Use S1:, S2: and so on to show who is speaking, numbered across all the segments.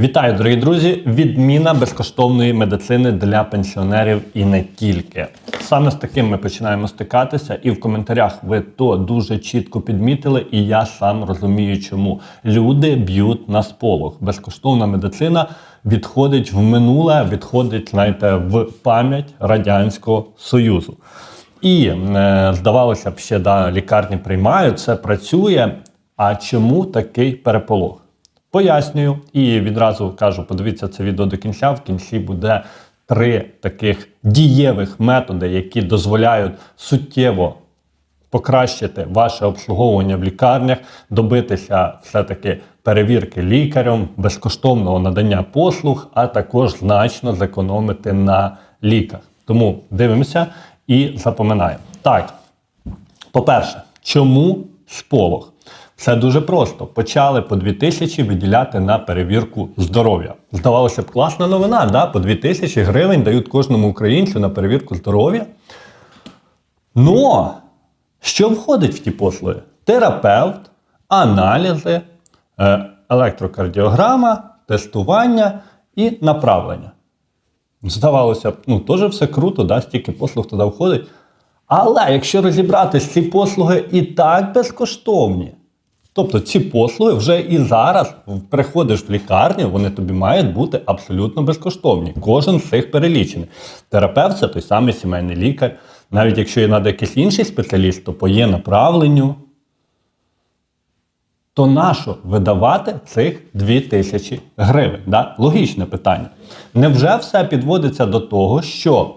S1: Вітаю, дорогі друзі! Відміна безкоштовної медицини для пенсіонерів і не тільки. Саме з таким ми починаємо стикатися, і в коментарях ви то дуже чітко підмітили, і я сам розумію, чому люди б'ють на сполох. Безкоштовна медицина відходить в минуле, відходить, знаєте, в пам'ять радянського союзу. І е, здавалося б, ще да, лікарні приймають, це працює. А чому такий переполох? Пояснюю і відразу кажу: подивіться це відео до кінця. В кінці буде три таких дієвих методи, які дозволяють суттєво покращити ваше обслуговування в лікарнях, добитися все-таки перевірки лікарем, безкоштовного надання послуг, а також значно зекономити на ліках. Тому дивимося і запоминаємо. Так, по-перше, чому сполох? Все дуже просто. Почали по 2000 виділяти на перевірку здоров'я. Здавалося б, класна новина, да? по 2000 гривень дають кожному українцю на перевірку здоров'я. Но що входить в ті послуги? Терапевт, аналізи, е, електрокардіограма, тестування і направлення. Здавалося б, ну теж все круто, да? стільки послуг туди входить. Але якщо розібратись, ці послуги і так безкоштовні. Тобто ці послуги вже і зараз приходиш в лікарню, вони тобі мають бути абсолютно безкоштовні. Кожен з цих перелічений. Терапевт це той самий сімейний лікар. Навіть якщо є надо якийсь інший спеціаліст, то по є направленню. То нащо видавати цих 2000 гривень? Да? Логічне питання. Невже все підводиться до того, що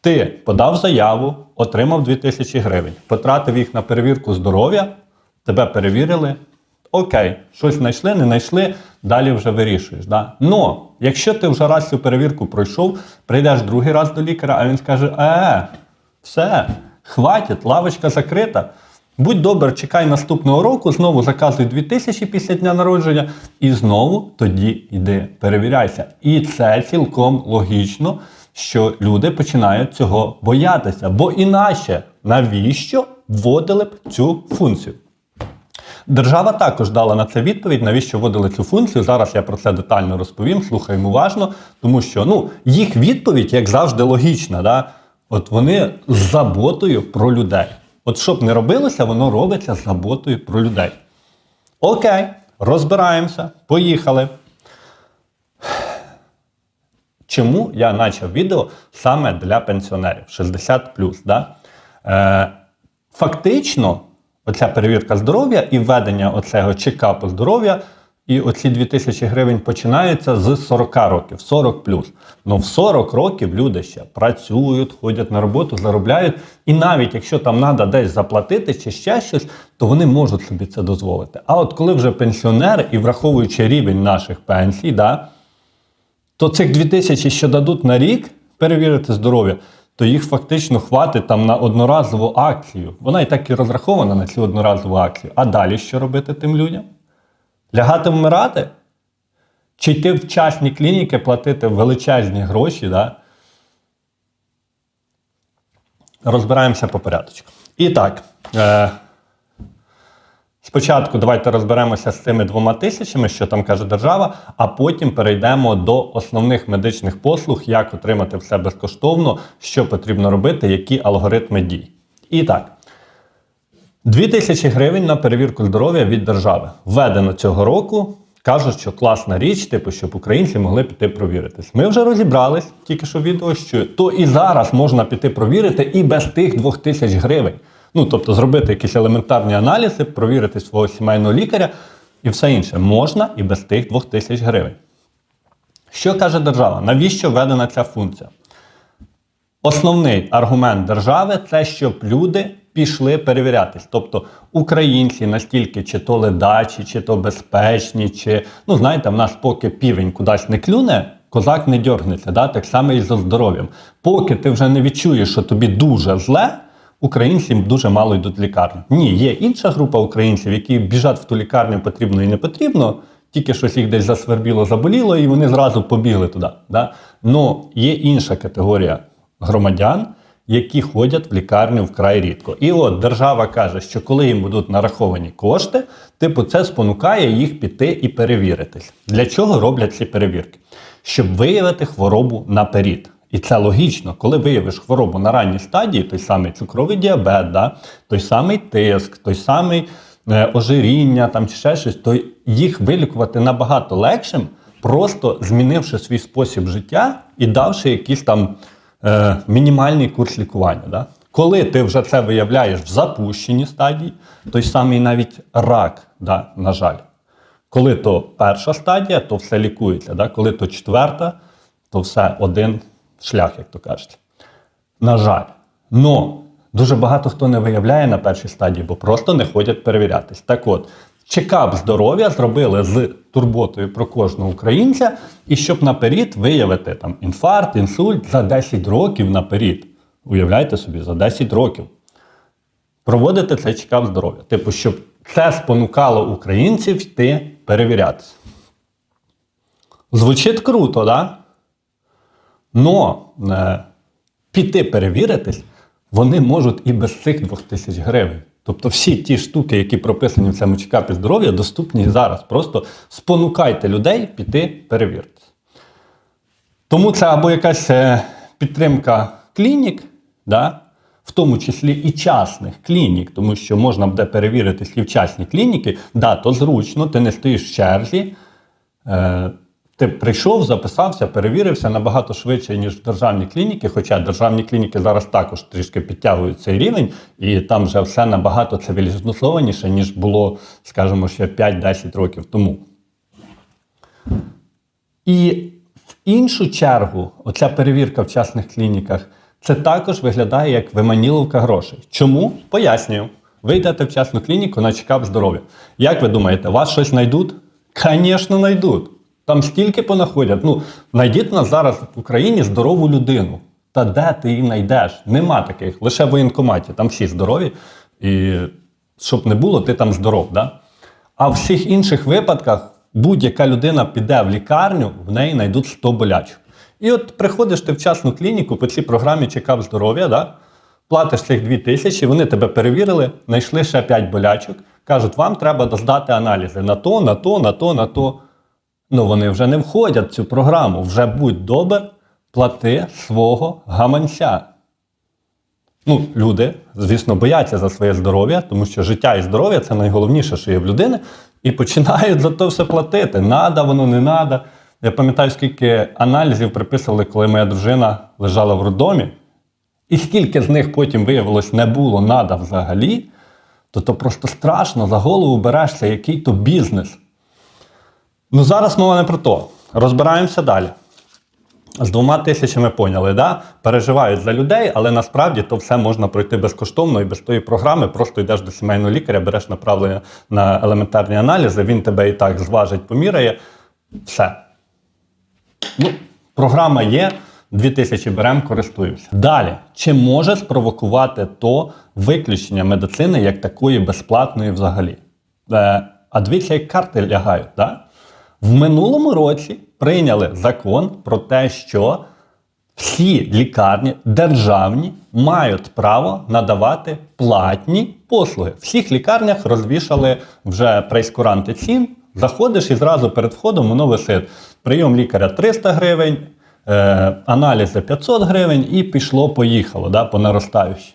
S1: ти подав заяву, отримав 2000 гривень, потратив їх на перевірку здоров'я, тебе перевірили. Окей, щось знайшли, не знайшли, далі вже вирішуєш. Да? Но якщо ти вже раз цю перевірку пройшов, прийдеш другий раз до лікаря, а він скаже: е, все, хватить, лавочка закрита. Будь добр, чекай наступного року, знову заказуй 2000 після дня народження, і знову тоді йди, перевіряйся. І це цілком логічно, що люди починають цього боятися. Бо іначе навіщо вводили б цю функцію? Держава також дала на це відповідь, навіщо вводили цю функцію. Зараз я про це детально розповім. Слухаємо уважно, тому що ну, їх відповідь, як завжди, логічна. Да? От вони з заботою про людей. От щоб не робилося, воно робиться з заботою про людей. Окей, розбираємося, поїхали. Чому я почав відео саме для пенсіонерів 60 Да? Е, Фактично, оця перевірка здоров'я і введення оцього чекапу здоров'я, і оці 2000 гривень починаються з 40 років, 40 плюс. Ну в 40 років люди ще працюють, ходять на роботу, заробляють. І навіть якщо там треба десь заплатити чи ще щось, то вони можуть собі це дозволити. А от коли вже пенсіонер і враховуючи рівень наших пенсій, да, то цих 2000, що дадуть на рік перевірити здоров'я, то їх фактично хватить там на одноразову акцію. Вона і так і розрахована на цю одноразову акцію. А далі що робити тим людям? Лягати вмирати? Чи йти в частні клініки платити величезні гроші? Да? Розбираємося по порядочку. І так. Е- Спочатку давайте розберемося з цими двома тисячами, що там каже держава, а потім перейдемо до основних медичних послуг, як отримати все безкоштовно, що потрібно робити, які алгоритми дій. І так, 2000 гривень на перевірку здоров'я від держави. Введено цього року. Кажуть, що класна річ, типу, щоб українці могли піти провіритись. Ми вже розібрались тільки що відео, що то і зараз можна піти провірити і без тих 2000 гривень. Ну, тобто зробити якісь елементарні аналізи, провірити свого сімейного лікаря і все інше. Можна і без тих 2000 гривень. Що каже держава? Навіщо введена ця функція? Основний аргумент держави це щоб люди пішли перевірятись. Тобто українці настільки чи то ледачі, чи то безпечні, чи, ну знаєте, в нас поки півень кудись не клюне, козак не дьоргнеться. Да? Так само і зі здоров'ям. Поки ти вже не відчуєш, що тобі дуже зле. Українці дуже мало йдуть в лікарню. Ні, є інша група українців, які біжать в ту лікарню потрібно і не потрібно, тільки щось їх десь засвербіло, заболіло, і вони зразу побігли туди. Да? Но є інша категорія громадян, які ходять в лікарню вкрай рідко. І от держава каже, що коли їм будуть нараховані кошти, типу, це спонукає їх піти і перевіритись. Для чого роблять ці перевірки? Щоб виявити хворобу наперед. І це логічно, коли виявиш хворобу на ранній стадії, той самий цукровий діабет, да, той самий тиск, той самий е, ожиріння там, чи ще щось, то їх вилікувати набагато легшим, просто змінивши свій спосіб життя і давши якийсь там е, мінімальний курс лікування. Да. Коли ти вже це виявляєш в запущеній стадії, той самий навіть рак, да, на жаль. Коли то перша стадія, то все лікується. Да? Коли то четверта, то все один шлях, як то кажуть. На жаль. Но дуже багато хто не виявляє на першій стадії, бо просто не ходять перевірятись. Так от, чекап здоров'я зробили з турботою про кожного українця, і щоб наперед виявити там інфаркт, інсульт за 10 років наперед. Уявляйте собі, за 10 років проводити цей чекап здоров'я. Типу, щоб це спонукало українців йти перевірятися. Звучить круто, да? Но е, піти перевіритись, вони можуть і без цих 2000 гривень. Тобто всі ті штуки, які прописані в цьому чекапі здоров'я, доступні зараз. Просто спонукайте людей піти перевіритись. Тому це або якась е, підтримка клінік, да? в тому числі і частних клінік, тому що можна буде перевіритись і в частні клініки, да, то зручно, ти не стоїш в черзі. Е, ти прийшов, записався, перевірився набагато швидше, ніж в державні клініки. Хоча державні клініки зараз також трішки підтягують цей рівень, і там вже все набагато цивілізованіше, ніж було, скажімо, ще 5-10 років тому. І в іншу чергу, оця перевірка в частних клініках, це також виглядає як виманіловка грошей. Чому? Пояснюю. Ви йдете в частну клініку на чекап здоров'я. Як ви думаєте, вас щось знайдуть? Звісно, знайдуть. Там стільки понаходять. Ну, знайдіть нас зараз в Україні здорову людину. Та де ти її знайдеш? Нема таких. Лише в воєнкоматі. Там всі здорові. І щоб не було, ти там здоров. Да? А в всіх інших випадках будь-яка людина піде в лікарню, в неї знайдуть 100 болячок. І от приходиш ти в частну клініку по цій програмі чекап здоров'я, да? платиш цих 2 тисячі, вони тебе перевірили, знайшли ще 5 болячок, кажуть, вам треба доздати аналізи на то, на то, на то, на то. Ну вони вже не входять в цю програму. Вже будь добр, плати свого гаманця. Ну, люди, звісно, бояться за своє здоров'я, тому що життя і здоров'я це найголовніше, що є в людини, і починають за то все платити. Надо, воно не надо. Я пам'ятаю, скільки аналізів приписували, коли моя дружина лежала в роддомі, і скільки з них потім виявилось не було нада взагалі, то то просто страшно, за голову берешся, який то бізнес. Ну зараз мова не про то. Розбираємося далі. З двома тисячами поняли, да? переживають за людей, але насправді то все можна пройти безкоштовно і без тої програми. Просто йдеш до сімейного лікаря, береш направлення на елементарні аналізи, він тебе і так зважить, поміряє. Все. Ну, Програма є, 2000 беремо, користуємося. Далі, чи може спровокувати то виключення медицини як такої безплатної взагалі? Е, а дивіться, як карти лягають. Да? В минулому році прийняли закон про те, що всі лікарні державні мають право надавати платні послуги. В всіх лікарнях розвішали вже прейскуранти цін. Заходиш і зразу перед входом воно висить. Прийом лікаря 300 гривень, е, аналізи 500 гривень і пішло-поїхало да, по наростаючій.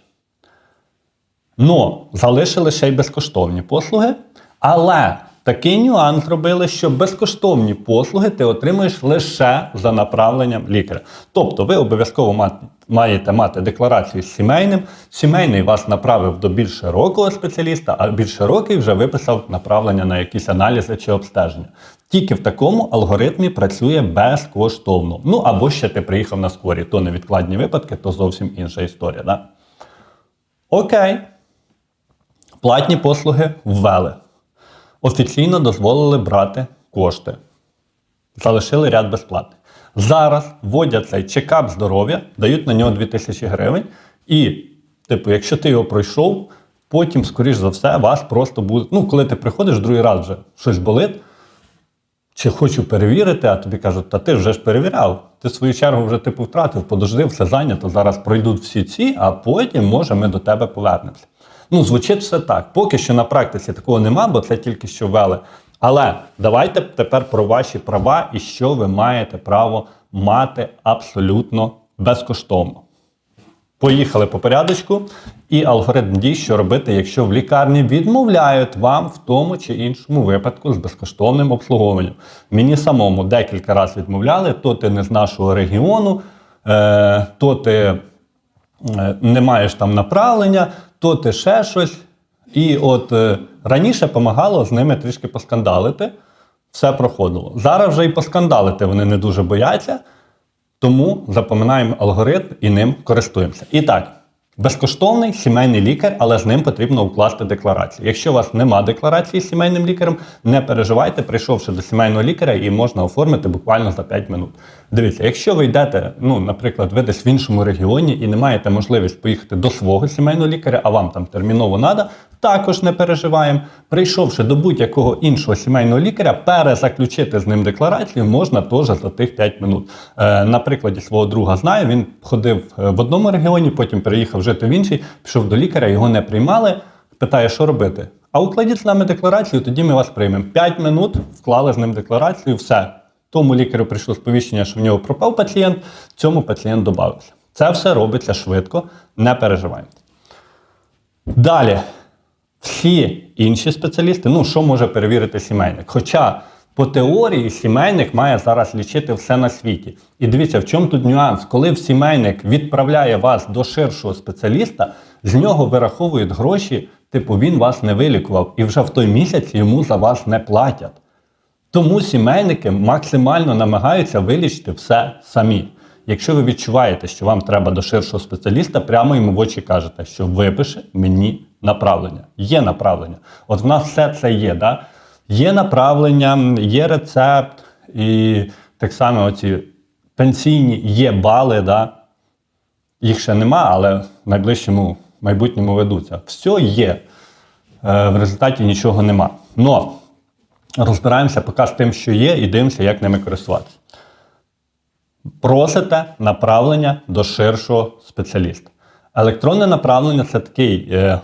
S1: Но залишили ще й безкоштовні послуги. Але такий нюанс зробили, що безкоштовні послуги ти отримуєш лише за направленням лікаря. Тобто ви обов'язково маєте мати декларацію з сімейним. Сімейний вас направив до більш широкого спеціаліста, а більш широкий вже виписав направлення на якісь аналізи чи обстеження. Тільки в такому алгоритмі працює безкоштовно. Ну або ще ти приїхав на скорі, то невідкладні випадки, то зовсім інша історія. Да? Окей. Платні послуги ввели. Офіційно дозволили брати кошти. Залишили ряд безплатних. Зараз вводять цей чекап здоров'я, дають на нього 2000 гривень. І, типу, якщо ти його пройшов, потім, скоріш за все, вас просто буде. Ну, коли ти приходиш другий раз вже щось болить, чи хочу перевірити, а тобі кажуть, та ти вже ж перевіряв. Ти свою чергу вже типу втратив, подожди, все зайнято. Зараз пройдуть всі ці, а потім, може, ми до тебе повернемося. Ну, звучить все так. Поки що на практиці такого нема, бо це тільки що ввели. Але давайте тепер про ваші права і що ви маєте право мати абсолютно безкоштовно. Поїхали по порядочку, і алгоритм дій, що робити, якщо в лікарні відмовляють вам в тому чи іншому випадку з безкоштовним обслуговуванням. Мені самому декілька разів відмовляли, то ти не з нашого регіону, е, то ти е, не маєш там направлення, то ти ще щось. І от е, раніше допомагало з ними трішки поскандалити, все проходило. Зараз вже і поскандалити вони не дуже бояться. Тому запам'ятаємо алгоритм і ним користуємося. І так, безкоштовний сімейний лікар, але з ним потрібно укласти декларацію. Якщо у вас нема декларації з сімейним лікарем, не переживайте, прийшовши до сімейного лікаря, її можна оформити буквально за 5 минут. Дивіться, якщо ви йдете, ну, наприклад, ви десь в іншому регіоні і не маєте можливість поїхати до свого сімейного лікаря, а вам там терміново треба, також не переживаємо. Прийшовши до будь-якого іншого сімейного лікаря, перезаключити з ним декларацію можна теж за тих 5 минут. Е, на прикладі свого друга знаю, він ходив е, в одному регіоні, потім переїхав жити в інший, пішов до лікаря, його не приймали. Питає, що робити? А укладіть з нами декларацію, тоді ми вас приймемо. 5 минут вклали з ним декларацію, все. Тому лікарю прийшло сповіщення, що в нього пропав пацієнт, цьому пацієнт додався. Це все робиться швидко, не переживайте. Далі, всі інші спеціалісти, ну що може перевірити сімейник? Хоча по теорії сімейник має зараз лічити все на світі. І дивіться, в чому тут нюанс. Коли в сімейник відправляє вас до ширшого спеціаліста, з нього вираховують гроші, типу він вас не вилікував, і вже в той місяць йому за вас не платять. Тому сімейники максимально намагаються вилічити все самі. Якщо ви відчуваєте, що вам треба до ширшого спеціаліста, прямо йому в очі кажете, що випише мені направлення. Є направлення. От в нас все це є. Да? Є направлення, є рецепт, і так само оці пенсійні є бали. Да? Їх ще нема, але в найближчому майбутньому ведуться. Все є. Е, В результаті нічого нема. Но розбираємося поки з тим, що є, і дивимося, як ними користуватися. Просите направлення до ширшого спеціаліста. Електронне направлення це такий е,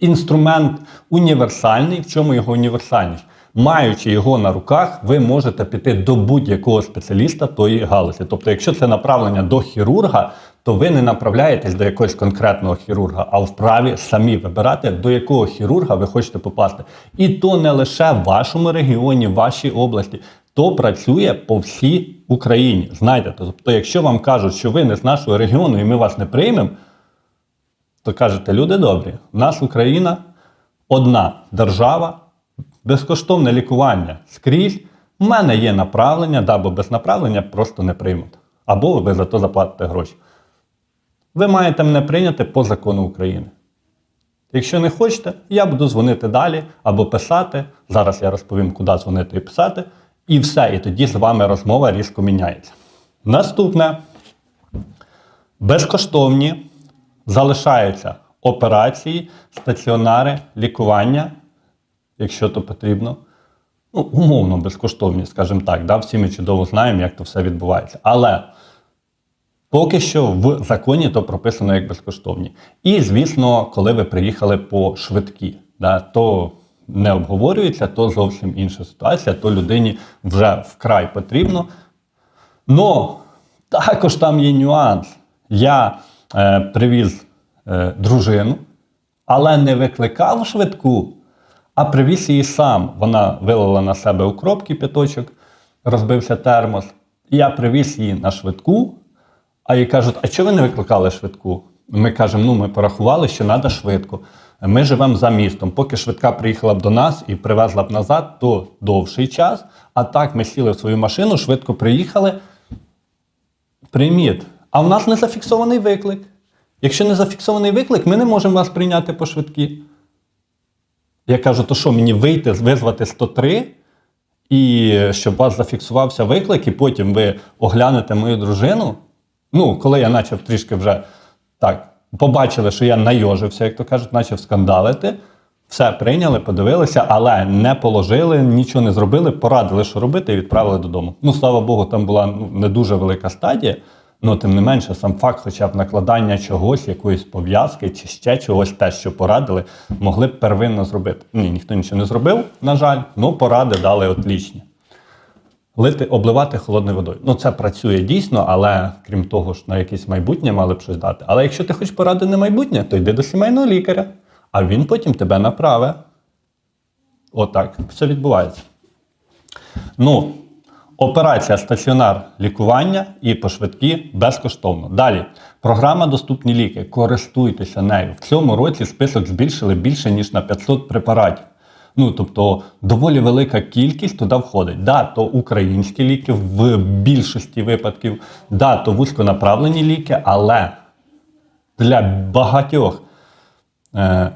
S1: інструмент універсальний. В чому його універсальність? Маючи його на руках, ви можете піти до будь-якого спеціаліста тої галузі. Тобто, якщо це направлення до хірурга, то ви не направляєтесь до якогось конкретного хірурга, а вправі самі вибирати, до якого хірурга ви хочете попасти. І то не лише в вашому регіоні, в вашій області, то працює по всій Україні. Знаєте, тобто, якщо вам кажуть, що ви не з нашого регіону і ми вас не приймемо, то кажете, люди добрі, в нас Україна одна держава, безкоштовне лікування скрізь. У мене є направлення, да, бо без направлення просто не приймуть. Або ви за то заплатите гроші. Ви маєте мене прийняти по закону України. Якщо не хочете, я буду дзвонити далі або писати. Зараз я розповім, куди дзвонити і писати. І все. І тоді з вами розмова різко міняється. Наступне. Безкоштовні залишаються операції, стаціонари, лікування, якщо то потрібно. Ну, умовно безкоштовні, скажімо так. Да? Всі ми чудово знаємо, як то все відбувається. Але поки що в законі то прописано як безкоштовні. І, звісно, коли ви приїхали по швидкі, да, то не обговорюється, то зовсім інша ситуація, то людині вже вкрай потрібно. Но також там є нюанс. Я е, привіз е, дружину, але не викликав швидку, а привіз її сам. Вона вилила на себе укроп кипяточок, розбився термос. І я привіз її на швидку, а їй кажуть, а чого ви не викликали швидку? Ми кажемо, ну ми порахували, що треба швидко. Ми живемо за містом. Поки швидка приїхала б до нас і привезла б назад, то довший час. А так ми сіли в свою машину, швидко приїхали. Прийміть. А в нас не зафіксований виклик. Якщо не зафіксований виклик, ми не можемо вас прийняти по швидкі. Я кажу, то що, мені вийти, визвати 103, і щоб у вас зафіксувався виклик, і потім ви оглянете мою дружину. Ну, коли я почав трішки вже так, побачили, що я найожився, як то кажуть, почав скандалити. Все прийняли, подивилися, але не положили, нічого не зробили, порадили, що робити, і відправили додому. Ну, слава Богу, там була ну, не дуже велика стадія. Ну, тим не менше, сам факт, хоча б накладання чогось, якоїсь пов'язки чи ще чогось, те, що порадили, могли б первинно зробити. Ні, ніхто нічого не зробив, на жаль, ну поради дали отлічні. Лити, обливати холодною водою. Ну, це працює дійсно, але крім того ж, на якесь майбутнє мали б щось дати. Але якщо ти хочеш поради на майбутнє, то йди до сімейного лікаря, а він потім тебе направить. Отак все відбувається. Ну, операція стаціонар лікування і по швидкі безкоштовно. Далі. Програма Доступні ліки. Користуйтеся нею. В цьому році список збільшили більше, ніж на 500 препаратів. Ну, тобто, доволі велика кількість туди входить. Да, то українські ліки в більшості випадків, да, то вузьконаправлені ліки, але для багатьох е,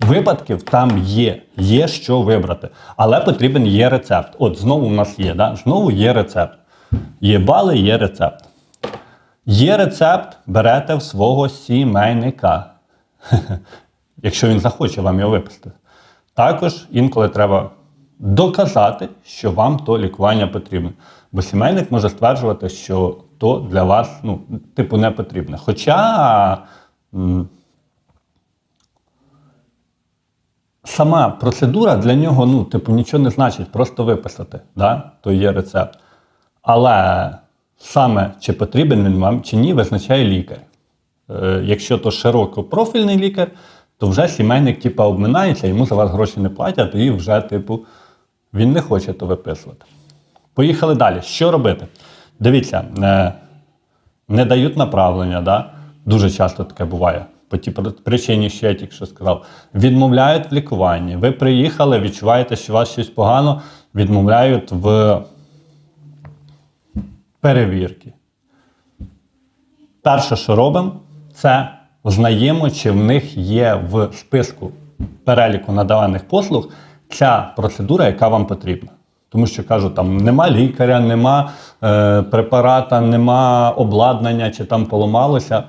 S1: випадків там є, є що вибрати. Але потрібен є рецепт. От знову в нас є, да? знову є рецепт. Є бали, є рецепт. Є рецепт, берете в свого сімейника, якщо він захоче вам його виписати. Також інколи треба доказати, що вам то лікування потрібне. Бо сімейник може стверджувати, що то для вас, ну, типу, не потрібне. Хоча. сама процедура для нього, ну, типу, нічого не значить, просто виписати, да? то є рецепт. Але саме чи потрібен він вам чи ні, визначає лікар. Е, якщо то широкопрофільний лікар, то вже сімейник типу, обминається, йому за вас гроші не платять, і вже, типу, він не хоче то виписувати. Поїхали далі. Що робити? Дивіться, е, не дають направлення, да? дуже часто таке буває. По тій причині, що я тільки що сказав, відмовляють в лікуванні. Ви приїхали, відчуваєте, що у вас щось погано, відмовляють в перевірки. Перше, що робимо, це знаємо, чи в них є в списку переліку надаваних послуг ця процедура, яка вам потрібна. Тому що кажу, там нема лікаря, нема е, препарата, нема обладнання, чи там поламалося.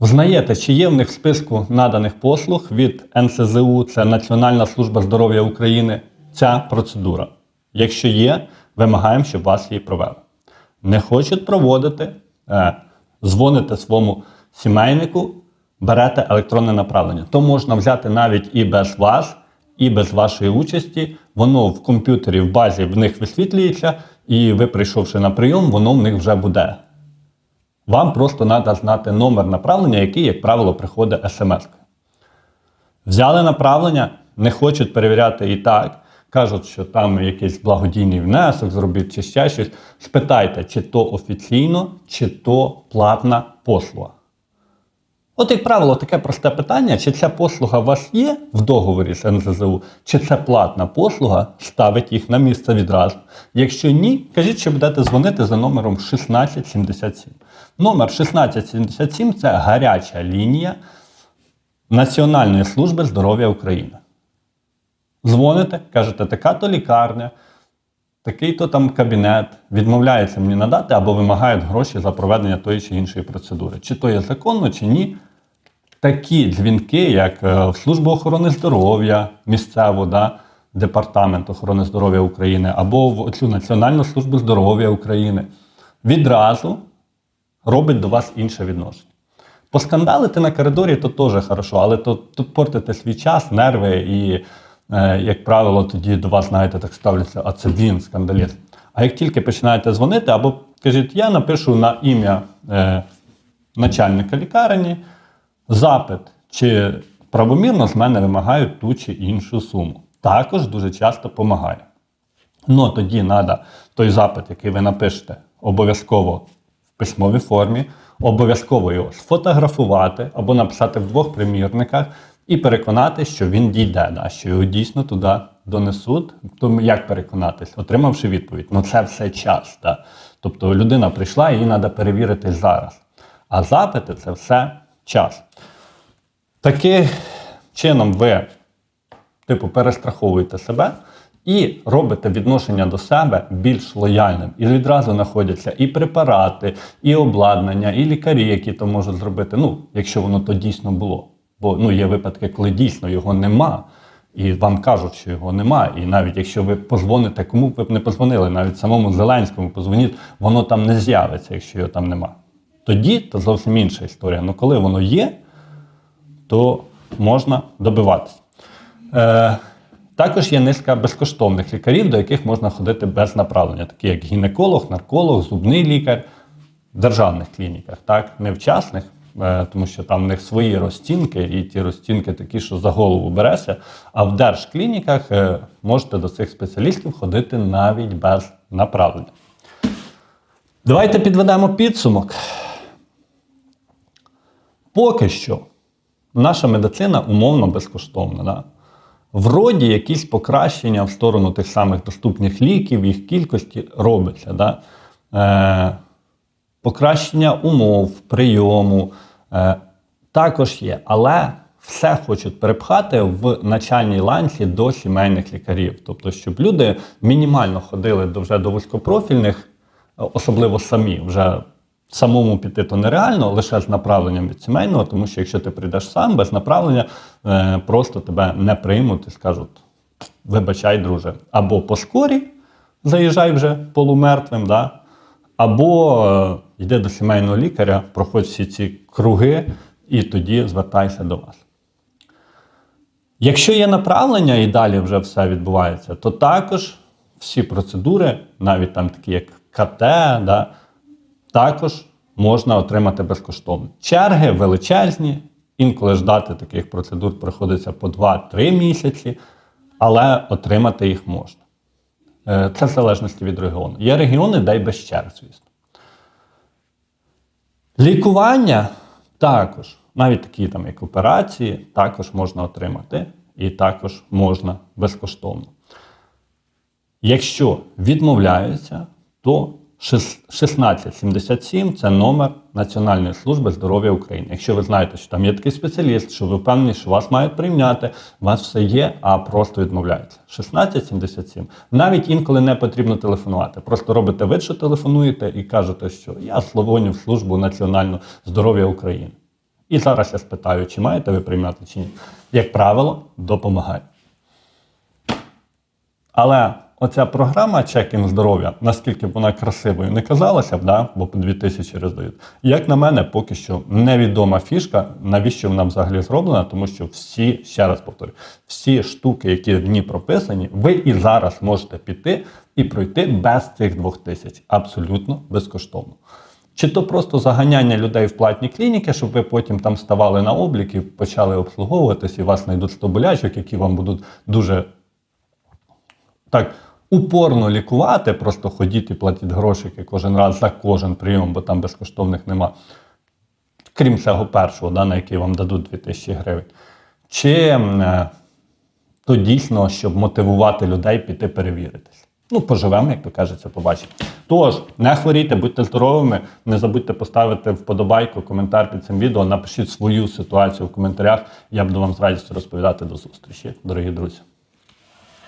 S1: Знаєте, чи є в них в списку наданих послуг від НСЗУ, це Національна служба здоров'я України, ця процедура. Якщо є, вимагаємо, щоб вас її провели. Не хочуть проводити, е, дзвоните своєму сімейнику, берете електронне направлення. То можна взяти навіть і без вас, і без вашої участі. Воно в комп'ютері в базі в них висвітлюється, і ви, прийшовши на прийом, воно в них вже буде. Вам просто треба знати номер направлення, який, як правило, приходить смс. Взяли направлення, не хочуть перевіряти і так. Кажуть, що там якийсь благодійний внесок зробив чи ще щось. Спитайте, чи то офіційно, чи то платна послуга. От, як правило, таке просте питання: чи ця послуга у вас є в договорі з НЗЗУ, чи це платна послуга, ставить їх на місце відразу. Якщо ні, кажіть, що будете дзвонити за номером 1677. Номер 1677 це гаряча лінія Національної служби здоров'я України. Дзвоните, кажете, така то лікарня, такий-то там кабінет відмовляється мені надати або вимагають гроші за проведення тої чи іншої процедури. Чи то є законно, чи ні. Такі дзвінки, як е, в Службу охорони здоров'я, місцеву, да, Департамент охорони здоров'я України, або в цю Національну службу здоров'я України, відразу робить до вас інше відношення. Поскандалити на коридорі то теж хорошо, але то, то портите свій час, нерви і, е, як правило, тоді до вас, знаєте, так ставляться, а це він скандаліст. А як тільки починаєте дзвонити, або кажіть, я напишу на ім'я е, начальника лікарні запит, чи правомірно з мене вимагають ту чи іншу суму. Також дуже часто допомагає. Ну тоді треба той запит, який ви напишете, обов'язково в письмовій формі, обов'язково його сфотографувати або написати в двох примірниках і переконати, що він дійде, да, що його дійсно туди донесуть. То як переконатись, отримавши відповідь? Ну це все час. Да. Тобто людина прийшла, її треба перевірити зараз. А запити це все час. Таким чином ви типу, перестраховуєте себе і робите відношення до себе більш лояльним. І відразу знаходяться і препарати, і обладнання, і лікарі, які то можуть зробити, ну, якщо воно то дійсно було. Бо ну, є випадки, коли дійсно його нема, і вам кажуть, що його нема. І навіть якщо ви позвоните, кому б ви б не позвонили, навіть самому Зеленському позвоніть, воно там не з'явиться, якщо його там нема. Тоді то зовсім інша історія. Ну коли воно є, то можна добиватися. Е, також є низка безкоштовних лікарів, до яких можна ходити без направлення, такі як гінеколог, нарколог, зубний лікар в державних клініках, так, не в частних, е, тому що там в них свої розцінки, і ті розцінки такі, що за голову береся. А в держклініках е, можете до цих спеціалістів ходити навіть без направлення. Давайте підведемо підсумок. Поки що наша медицина умовно безкоштовна. Да? Вроді якісь покращення в сторону тих самих доступних ліків, їх кількості робиться. Да? Е, покращення умов, прийому е, також є, але все хочуть перепхати в начальній ланці до сімейних лікарів. Тобто, щоб люди мінімально ходили до вже до вузькопрофільних, е, особливо самі, вже самому піти то нереально, лише з направленням від сімейного, тому що якщо ти прийдеш сам без направлення, е, просто тебе не приймуть і скажуть: вибачай, друже, або по скорі заїжджай вже полумертвим, да? або е, йди до сімейного лікаря, проходь всі ці круги, і тоді звертайся до вас. Якщо є направлення і далі вже все відбувається, то також всі процедури, навіть там такі як КТ, да, також можна отримати безкоштовно. Черги величезні, інколи ждати таких процедур приходиться по 2-3 місяці, але отримати їх можна. Е, Це в залежності від регіону. Є регіони, де й без черг, звісно. Лікування також, навіть такі там, як операції, також можна отримати і також можна безкоштовно. Якщо відмовляються, то 1677 це номер Національної служби здоров'я України. Якщо ви знаєте, що там є такий спеціаліст, що ви впевнені, що вас мають прийняти, у вас все є, а просто відмовляються. 1677. Навіть інколи не потрібно телефонувати. Просто робите вид, що телефонуєте, і кажете, що я славонів службу Національного здоров'я України. І зараз я спитаю, чи маєте ви прийняти, чи ні. Як правило, допомагає. Але оця програма чекінг здоров'я, наскільки б вона красивою не казалася б, да, бо по 2000 роздають, як на мене, поки що невідома фішка, навіщо вона взагалі зроблена, тому що всі, ще раз повторюю, всі штуки, які в ній прописані, ви і зараз можете піти і пройти без цих 2000, абсолютно безкоштовно. Чи то просто заганяння людей в платні клініки, щоб ви потім там ставали на облік і почали обслуговуватись, і вас знайдуть 100 болячок, які вам будуть дуже так упорно лікувати, просто ходіть і платіть грошики кожен раз за кожен прийом, бо там безкоштовних нема. Крім цього першого, да, на який вам дадуть 2000 гривень. Чи е, то дійсно, щоб мотивувати людей піти перевіритись. Ну, поживемо, як то кажеться, побачимо. Тож, не хворійте, будьте здоровими, не забудьте поставити вподобайку, коментар під цим відео, напишіть свою ситуацію в коментарях. Я буду вам з радістю розповідати до зустрічі, дорогі друзі.